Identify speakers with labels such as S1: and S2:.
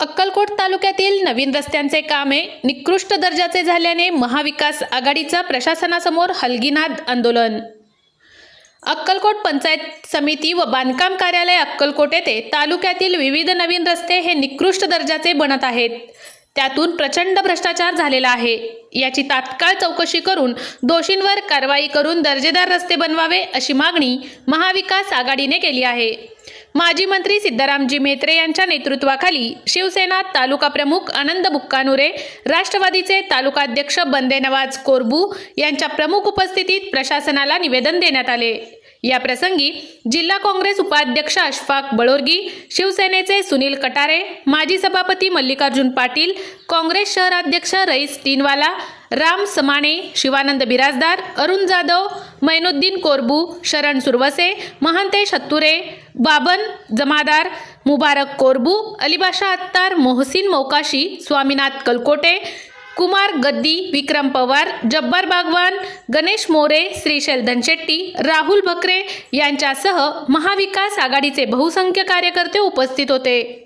S1: अक्कलकोट तालुक्यातील नवीन रस्त्यांचे कामे निकृष्ट दर्जाचे झाल्याने महाविकास आघाडीचं प्रशासनासमोर हलगीनाद आंदोलन. अक्कलकोट पंचायत समिती व बांधकाम कार्यालय अक्कलकोट येथे तालुक्यातील विविध नवीन रस्ते हे निकृष्ट दर्जाचे बनत आहेत. त्यातून प्रचंड भ्रष्टाचार झालेला आहे. याची तात्काळ चौकशी करून दोषींवर कारवाई करून दर्जेदार रस्ते बनवावे अशी मागणी महाविकास आघाडीने केली आहे. माजी मंत्री सिद्धारामजी म्हेत्रे यांच्या नेतृत्वाखाली शिवसेना तालुका प्रमुख आनंद बुक्कानुरे राष्ट्रवादीचे तालुकाध्यक्ष बंदे नवाज कोरबू यांच्या प्रमुख उपस्थितीत प्रशासनाला निवेदन देण्यात आले. या प्रसंगी जिल्हा काँग्रेस उपाध्यक्ष अशफाक बळोरगी शिवसेनेचे सुनील कटारे माजी सभापती मल्लिकार्जुन पाटील काँग्रेस शहराध्यक्ष रईस टीनवाला राम समाणे शिवानंद बिराजदार अरुण जाधव मैनुद्दीन कोरबू शरण सुरवसे महांतेश हत्तुरे बाबन जमादार मुबारक कोरबू अलिबाशा अत्तार मोहसिन मौकाशी स्वामीनाथ कलकोटे कुमार गद्दी विक्रम पवार जब्बार बागवान गणेश मोरे श्रीशैल धनशेट्टी राहुल भकरे यांच्यासह महाविकास आघाडीचे बहुसंख्य कार्यकर्ते उपस्थित होते